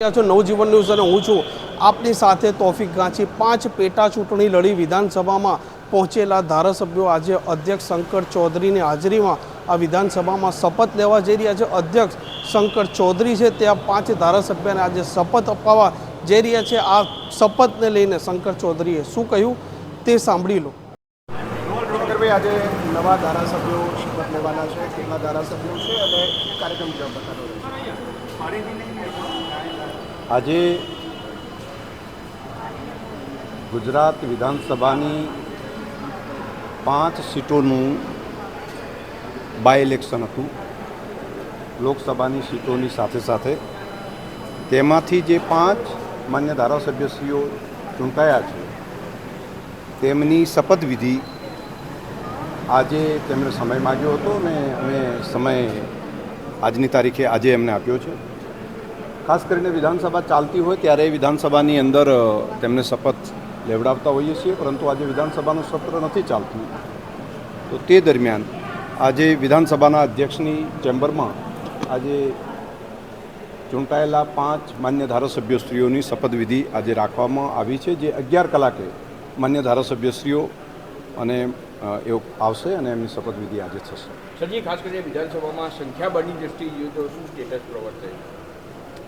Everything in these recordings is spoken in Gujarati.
છો, નવજીવન ન્યૂઝ અને હું છું આપની સાથે તોફિક ગાંચી. પાંચ પેટા ચૂંટણી લડી વિધાનસભામાં પહોંચેલા ધારાસભ્યો આજે અધ્યક્ષ શંકર ચૌધરીની હાજરીમાં આ વિધાનસભામાં શપથ લેવા જઈ રહ્યા છે. અધ્યક્ષ શંકર ચૌધરી છે, તે આ પાંચ ધારાસભ્યને આજે શપથ અપાવવા જઈ રહ્યા છે. આ શપથને લઈને શંકર ચૌધરીએ શું કહ્યું તે સાંભળી લો. આજે નવા ધારાસભ્યો શપથ લેવાના છે. કેટલા ધારાસભ્યો છે અને કાર્યક્રમ કેવા પ્રકારનો આજે ગુજરાત વિધાનસભાની પાંચ સીટોનું બાય ઇલેક્શન હતું. લોકસભાની સીટોની સાથે સાથે તેમાંથી જે પાંચ માન્ય ધારાસભ્યશ્રીઓ ચૂંટાયા છે, તેમની શપથવિધિ આજે તેમણે સમય માગ્યો હતો અને અમે સમય આજની તારીખે આજે એમને આપ્યો છે. ખાસ કરીને વિધાનસભા ચાલતી હોય ત્યારે વિધાનસભાની અંદર તેમને શપથ લેવડાવતા હોઈએ છીએ, પરંતુ આજે વિધાનસભાનું સત્ર નથી ચાલતું. તો તે દરમિયાન આજે વિધાનસભાના અધ્યક્ષની ચેમ્બરમાં આજે ચૂંટાયેલા પાંચ માન્ય ધારાસભ્યશ્રીઓની શપથવિધિ આજે રાખવામાં આવી છે, જે અગિયાર કલાકે માન્ય ધારાસભ્યશ્રીઓ અને એઓ આવશે અને એમની શપથવિધિ આજે થશે. સરજી ખાસ કરીને વિધાનસભામાં સંખ્યાબળની દ્રષ્ટિએ જોઈએ તો શું સ્ટેટસ પ્રવર્તે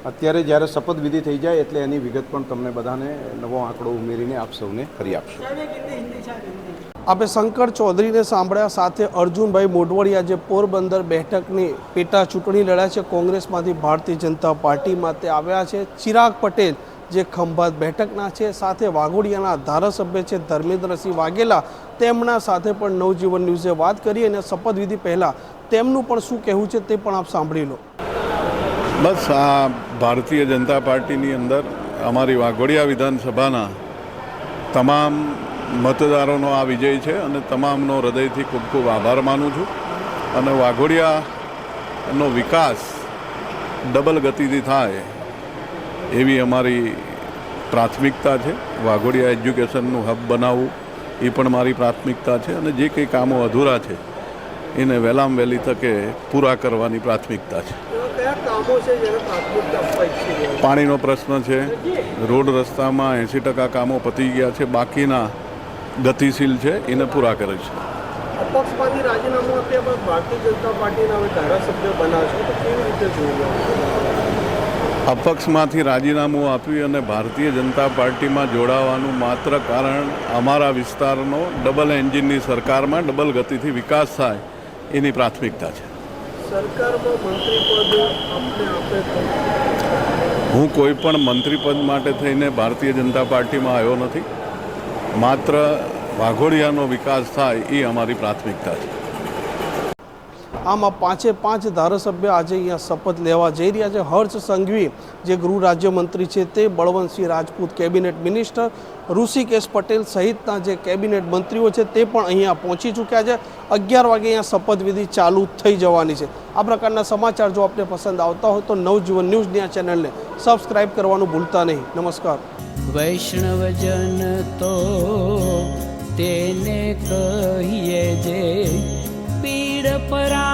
અત્યારે જ્યારે શપથવિધિ થઈ જાય એટલે એની વિગત પણ તમને બધાને નવો આંકડો ઉમેરીને આપ સૌને કરી આપશું. આપણે શંકર ચૌધરીને સાંભળ્યા સાથે અર્જુનભાઈ મોઢવાડિયા જે પોરબંદર બેઠકની પેટા ચૂંટણી લડ્યા છે કોંગ્રેસમાંથી ભારતીય જનતા પાર્ટીમાં તે આવ્યા છે. ચિરાગ પટેલ જે ખંભાત બેઠકના છે સાથે વાઘોડિયાના ધારાસભ્ય છે ધર્મેન્દ્રસિંહ વાઘેલા તેમના સાથે પણ નવજીવન ન્યૂઝે વાત કરી અને શપથવિધિ પહેલાં તેમનું પણ શું કહેવું છે તે પણ આપ સાંભળી લો. બસ આ ભારતીય જનતા પાર્ટીની અંદર અમારી વાઘોડિયા વિધાનસભાના તમામ મતદારોનો આ વિજય છે અને તમામનો હૃદયથી ખૂબ ખૂબ આભાર માનું છું. અને વાઘોડિયાનો વિકાસ ડબલ ગતિથી થાય એવી અમારી પ્રાથમિકતા છે. વાઘોડિયા એજ્યુકેશનનું હબ બનાવવું એ પણ મારી પ્રાથમિકતા છે અને જે કંઈ કામો અધૂરા છે એને વહેલામ વહેલી તકે પૂરા કરવાની પ્રાથમિકતા છે. પાણીનો પ્રશ્ન છે. રોડ રસ્તામાં એંસી ટકા કામો પતી ગયા છે. બાકીના ગતિશીલ છે. એને પૂરા કરે છે. અપક્ષમાંથી રાજીનામું આપ્યા બાદ ભારતીય જનતા પાર્ટીના હવે ધારાસભ્ય બનાવશો તો કેવી રીતે જોયું અપક્ષમાંથી રાજીનામું આપ્યું અને ભારતીય જનતા પાર્ટીમાં જોડાવાનું માત્ર કારણ અમારા વિસ્તારનો ડબલ એન્જિનની સરકારમાં ડબલ ગતિથી વિકાસ થાય એની પ્રાથમિકતા છે. હું કોઈ પણ મંત્રીપદ માટે થઈને ભારતીય જનતા પાર્ટીમાં આવ્યો નથી. માત્ર વાઘોડિયાનો વિકાસ થાય એ અમારી પ્રાથમિકતા છે. આમ પાંચે પાંચ ધારાસભ્ય આજે અહીંયા શપથ લેવા જઈ રહ્યા છે. હર્ષ સંઘવી, જે ગૃહ રાજ્યમંત્રી છે તે, બળવંતસિંહ રાજપૂત, કેબિનેટ મિનિસ્ટર, ઋષિકેશ પટેલ સહિતના જે કેબિનેટ મંત્રીઓ છે તે પણ અહીંયા પહોંચી ચૂક્યા છે. અગિયાર વાગે અહીંયા શપથવિધિ ચાલુ થઈ જવાની છે. આ પ્રકારના સમાચાર જો આપને પસંદ આવતા હોય તો નવજીવન ન્યૂઝની આ ચેનલને સબસ્ક્રાઇબ કરવાનું ભૂલતા નહીં. નમસ્કાર. વૈષ્ણવજન તો તેને કહીએ જે, પીડ પરાઈ